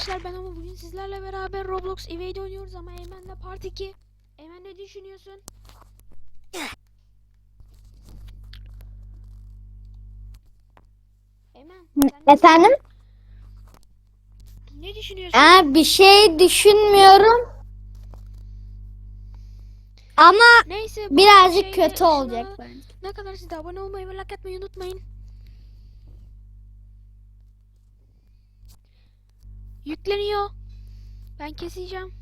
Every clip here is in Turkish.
arkadaşlar ben ama bugün sizlerle beraber Roblox Evade oynuyoruz ama Eymen'le Part 2. Eymen ne düşünüyorsun? Eymen sen ne- Efendim? ne düşünüyorsun? Aa, bir şey düşünmüyorum. Ama Neyse bu birazcık şeyde kötü şuna olacak bence. Ne kadar siz de abone olmayı ve like atmayı unutmayın. Yükleniyor. Ben keseceğim.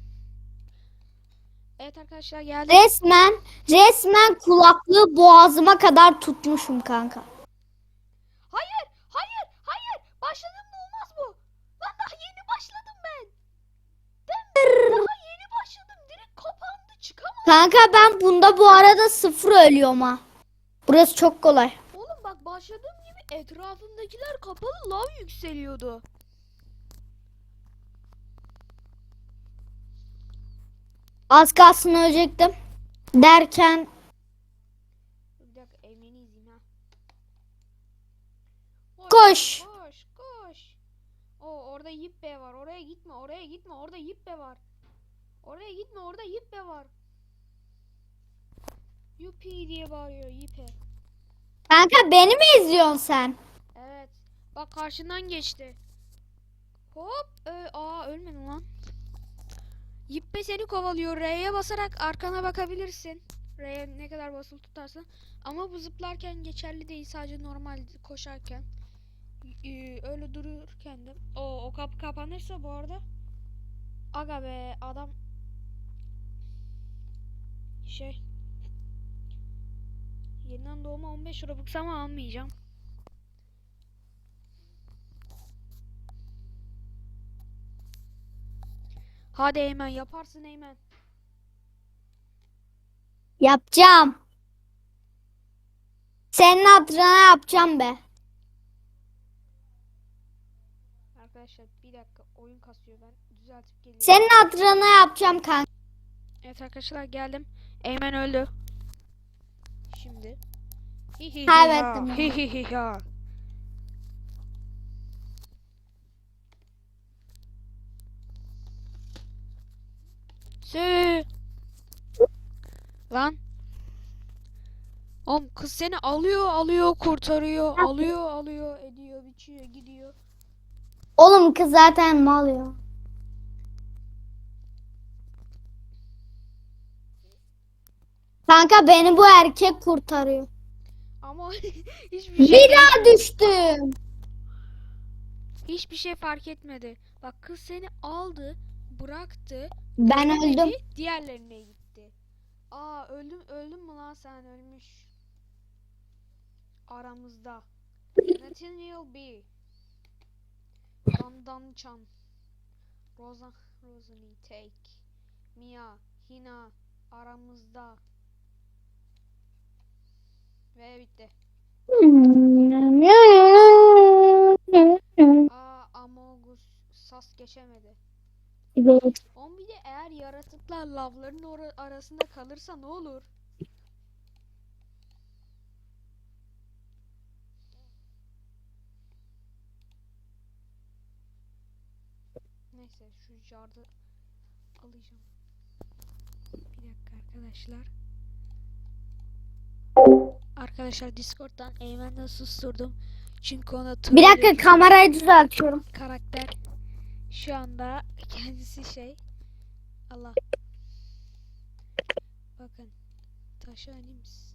Evet arkadaşlar geldi. Resmen, resmen kulaklığı boğazıma kadar tutmuşum kanka. Hayır, hayır, hayır. Başladım da olmaz bu. Lan daha yeni başladım ben. Ben daha yeni başladım. Direkt kapandı. Çıkamadım. Kanka ben bunda bu arada sıfır ölüyorum ha. Burası çok kolay. Oğlum bak başladığım gibi etrafımdakiler kapalı lav yükseliyordu. Az kalsın ölecektim. Derken. Koş. Koş koş. O orada yippe var. Oraya gitme. Oraya gitme. Orada yippe var. Oraya gitme. Orada yippe var. Yupi diye bağırıyor yipe. kanka beni mi izliyorsun sen? Evet. Bak karşından geçti. Hop. Ö- Aa ölmedin lan. Yippe seni kovalıyor. R'ye basarak arkana bakabilirsin. R'ye ne kadar basılı tutarsan. Ama bu zıplarken geçerli değil. Sadece normal koşarken. Ee, öyle dururken de. O, o kapı kapanırsa bu arada. Aga be adam. Şey. Yeniden doğma 15 Robux ama almayacağım. Hadi Eymen yaparsın Eymen. Yapacağım. Senin hatırına yapacağım be. Arkadaşlar bir dakika oyun kasıyor ben düzeltip geliyorum. Senin hatırına yapacağım kanka. Evet arkadaşlar geldim. Eymen öldü. Şimdi. Hi hi hi Kaybettim ha, ben. Hi Sü. Lan. Oğlum kız seni alıyor alıyor kurtarıyor alıyor alıyor ediyor biçiyor gidiyor. Oğlum kız zaten mal ya. Kanka beni bu erkek kurtarıyor. Ama hiçbir şey Bir daha düştüm. hiçbir şey fark etmedi. Bak kız seni aldı, bıraktı, Ben öldüm. diğerlerine gitti. Aa öldüm öldün mü lan sen ölmüş. Aramızda. Nathaniel B. Dandan Chan. Rosa Rosani Take. Mia Hina aramızda. Ve bitti. Aa Amogus sas geçemedi. On bir de eğer yaratıklar lavların arasında kalırsa ne olur? Neyse şu jardı alacağım. Bir dakika arkadaşlar. Arkadaşlar Discord'dan Eymen'den susturdum. Çünkü ona Bir dakika kamerayı düzeltiyorum. karakter şu anda kendisi şey Allah. Bakın taşı anims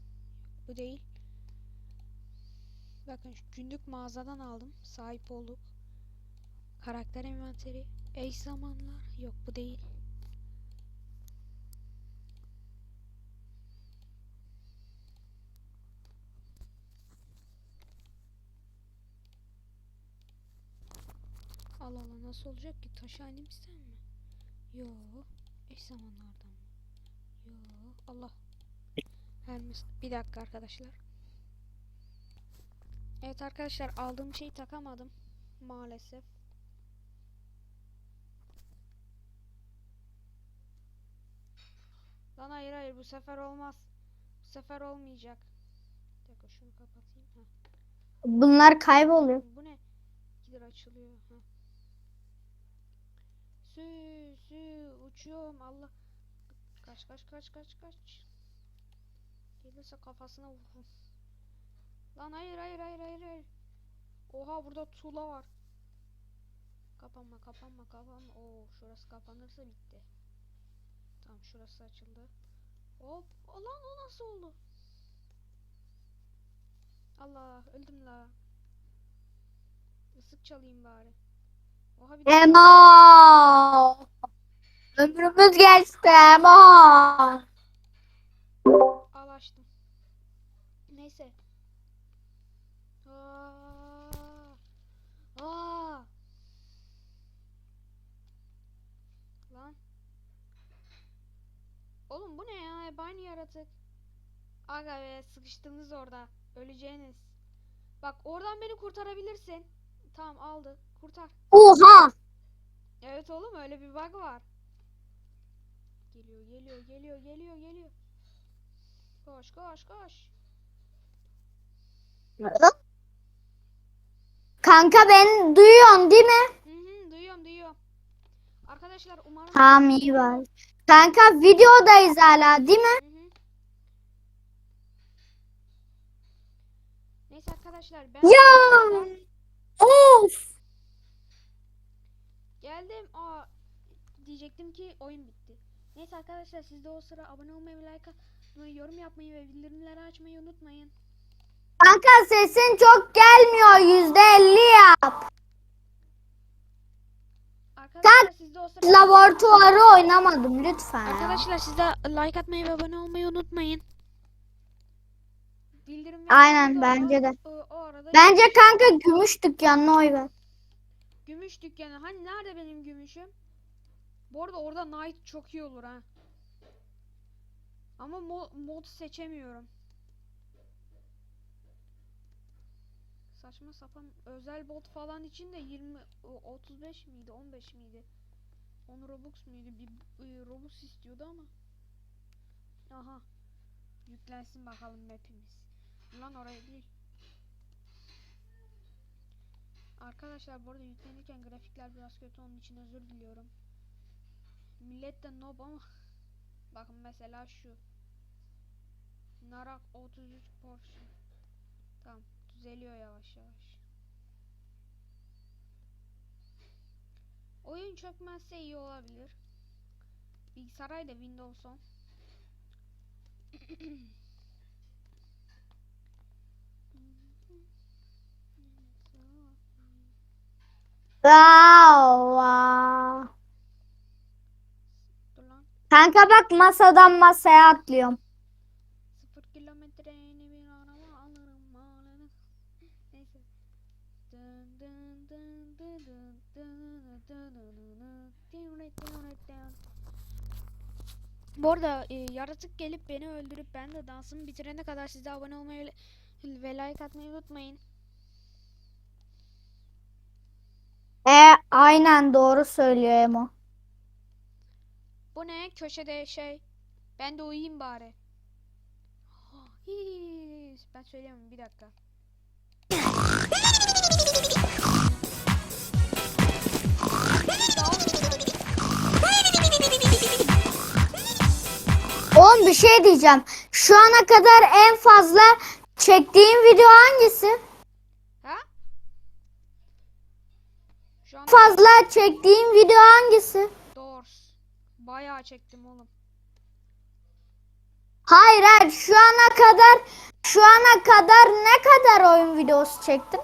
bu değil. Bakın günlük mağazadan aldım sahip olduk. Karakter envanteri eş zamanlar yok bu değil Allah Allah nasıl olacak ki taşı animsten mi? Yo eş zamanlardan mı? Yo Allah Hermes bir dakika arkadaşlar Evet arkadaşlar aldığım şeyi takamadım maalesef Lan hayır hayır bu sefer olmaz Bu sefer olmayacak Bir dakika şunu kapatayım Heh. Bunlar kayboluyor. Bu ne? Gider açılıyor. Heh. Sü sü uçuyorum Allah. Kaç kaç kaç kaç kaç. Gelirse kafasına vururum. Lan hayır hayır hayır hayır hayır. Oha burada tuğla var. Kapanma kapanma kapanma. Oo şurası kapanırsa bitti. Tamam şurası açıldı. Hop. Lan o nasıl oldu? Allah öldüm la. Isık çalayım bari. Oha Emo. Ömrümüz geçti Emo. Al açtım. Neyse. Aa. Aa. Lan. Oğlum bu ne ya? Hep aynı yaratık. Aga be sıkıştınız orada. Öleceğiniz. Bak oradan beni kurtarabilirsin. Tamam aldı. Kurtar. Oha. Evet oğlum öyle bir bug var. Geliyor geliyor geliyor geliyor geliyor. Koş koş koş. Kanka beni duyuyorsun değil mi? Hı hı duyuyorum duyuyorum. Arkadaşlar umarım Tamam iyi var. Kanka videodayız hala değil mi? Hı hı. Neyse arkadaşlar ben Ya. Of. Geldim. Aa diyecektim ki oyun bitti. Neyse arkadaşlar siz de o sıra abone olmayı, like atmayı, yorum yapmayı ve bildirimleri açmayı unutmayın. Kanka sesin çok gelmiyor. Yüzde elli yap. Arkadaşlar siz de o sıra Laboratuvarı oynamadım lütfen. Arkadaşlar siz de like atmayı ve abone olmayı unutmayın. Bildirim Aynen, bence de. O, o arada Bence kanka gümüş dükkanına oy ver. Gümüş dükkanı. Hani nerede benim gümüşüm? Bu arada orada Knight çok iyi olur ha. Ama mo- mod seçemiyorum. Saçma sapan özel bot falan için de 20 o- 35 miydi 15 miydi? 10 Robux muydu? Bir bir Robux istiyordu ama. Aha. Yüklensin bakalım map'imiz. Lan oraya değil. Arkadaşlar bu arada yüklenirken grafikler biraz kötü onun için özür diliyorum. Millet de noob ama bakın mesela şu. Narak 33 Porsche. Tamam düzeliyor yavaş yavaş. Oyun çökmezse iyi olabilir. Bilgisayarda Windows 10. dın dın dın dın dın dın. Bu arada e, yaratık gelip beni öldürüp ben de dansımı bitirene kadar size abone olmayı ve like atmayı unutmayın. E aynen doğru söylüyor Emo. Bu ne? Köşede şey. Ben de uyuyayım bari. Hii, Ben söyleyemem bir dakika. Oğlum bir şey diyeceğim. Şu ana kadar en fazla çektiğim video hangisi? Ha? Şu an Fazla çektiğim video hangisi? Doors. Bayağı çektim oğlum. Hayır hayır şu ana kadar şu ana kadar ne kadar oyun videosu çektim?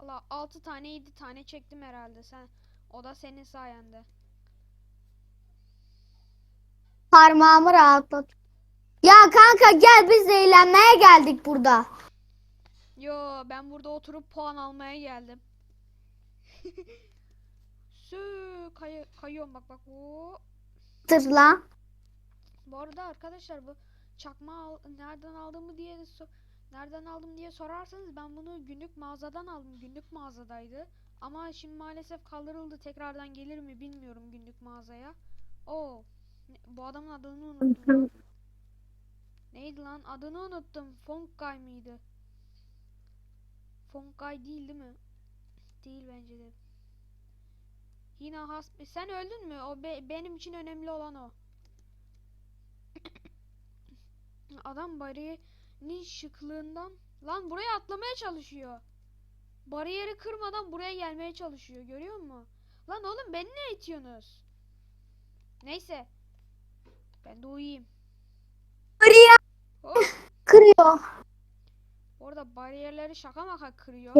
Valla 6 tane 7 tane çektim herhalde sen. O da senin sayende. Parmağımı rahatlat. Ya kanka gel biz eğlenmeye geldik burada. Yo ben burada oturup puan almaya geldim. Sü kay kayıyorum bak bak. Oo. Tırla. Bu arada arkadaşlar bu çakma al nereden aldığımı diye so- nereden aldım diye sorarsanız ben bunu günlük mağazadan aldım. Günlük mağazadaydı. Ama şimdi maalesef kaldırıldı. Tekrardan gelir mi bilmiyorum günlük mağazaya. Oo. ne- Bu adamın adını unuttum. Neydi lan? Adını unuttum. Fonkay mıydı? Fonkay değil değil mi? Değil bence de. Yine has sen öldün mü? O be- benim için önemli olan o. Adam bariyerin şıklığından lan buraya atlamaya çalışıyor. Bariyeri kırmadan buraya gelmeye çalışıyor. Görüyor musun? Lan oğlum beni ne itiyorsunuz? Neyse. Ben de uyuyayım. Kırıyor. Hop. Kırıyor. Orada bariyerleri şaka maka kırıyor.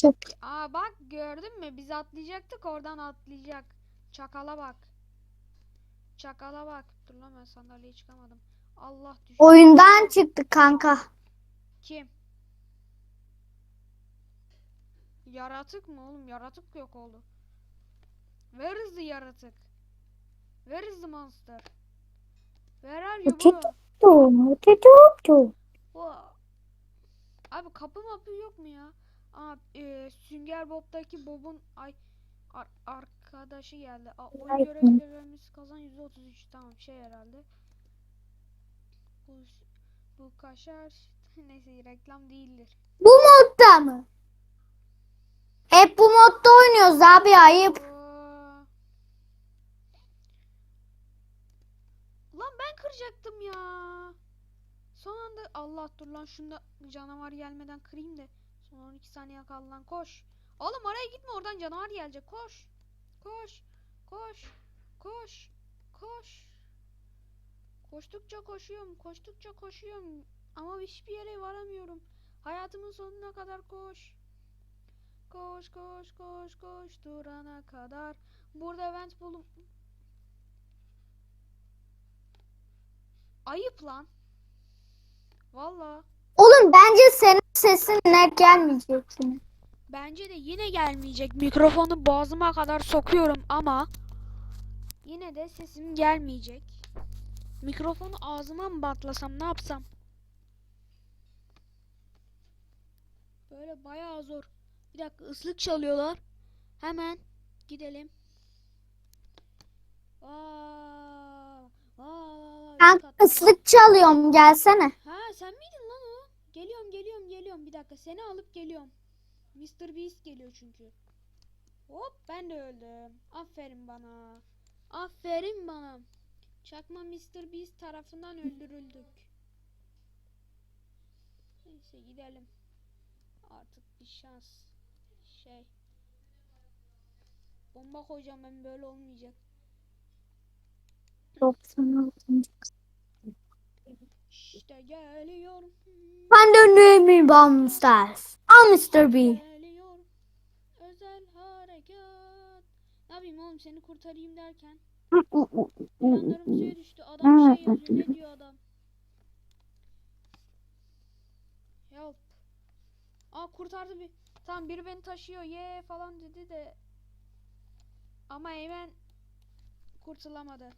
Çık. Aa bak gördün mü? Biz atlayacaktık oradan atlayacak. Çakala bak. Çakala bak. Dur lan ben sandalyeye çıkamadım. Allah düştü. Oyundan çıktı kanka. Kim? Yaratık mı oğlum? Yaratık yok oldu. Where is the yaratık? Where is the monster? Where are you bro? Abi kapı mapı yok mu ya? Aa, e, Sünger Bob'taki Bob'un ay ar- arkadaşı geldi. Aa, oyun görevlerimiz kazan 133 tamam şey herhalde. Bu bu kaşar neyse reklam değildir. Bu modda mı? Hep bu modda oynuyoruz abi ayıp. Oo. Lan ben kıracaktım ya. Son anda Allah dur lan şunda canavar gelmeden kırayım da. Son 12 saniye kaldı lan koş. Oğlum oraya gitme oradan canavar gelecek koş. Koş. Koş. Koş. Koş. Koştukça koşuyorum. Koştukça koşuyorum. Ama hiçbir yere varamıyorum. Hayatımın sonuna kadar koş. Koş koş koş koş durana kadar. Burada event bulum. Ayıp lan. Valla. Oğlum bence senin sesin net gelmeyecek yine. Bence de yine gelmeyecek. Mikrofonu boğazıma kadar sokuyorum ama yine de sesim gelmeyecek. Mikrofonu ağzıma mı batlasam ne yapsam? Böyle bayağı zor. Bir dakika ıslık çalıyorlar. Hemen gidelim. Aa, aa, katta. ıslık çalıyorum gelsene. Ha sen miydin? Geliyorum geliyorum geliyorum bir dakika seni alıp geliyorum. Mr. Beast geliyor çünkü. Hop ben de öldüm. Aferin bana. Aferin bana. Çakma Mr. Beast tarafından öldürüldük. Neyse gidelim. Artık bir şans. Şey. Bomba koyacağım ben böyle olmayacak. 96. İşte geliyorum. Ben döndüm mi Bamsters? I'm Mr. B. Özel harekat. Ne yapayım oğlum seni kurtarayım derken. Planlarım suya düştü. Adam bir şey yazıyor. Ne diyor adam? Help. Aa kurtardı bir. Tamam biri beni taşıyor. Ye falan dedi de. Ama Eymen kurtulamadı.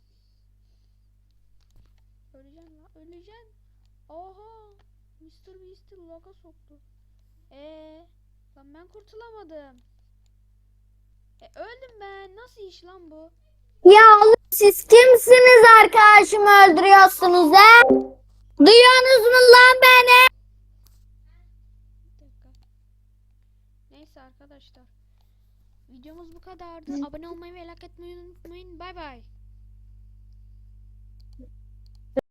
Öleceksin lan. Öleceksin. Oha. Mr. Beast'i laga soktu. Ee, lan ben kurtulamadım. E öldüm ben. Nasıl iş lan bu? Ya oğlum siz kimsiniz arkadaşımı öldürüyorsunuz he? Duyuyorsunuz mu lan beni? Neyse arkadaşlar. Videomuz bu kadardı. Abone olmayı ve like etmeyi unutmayın. Bay bay.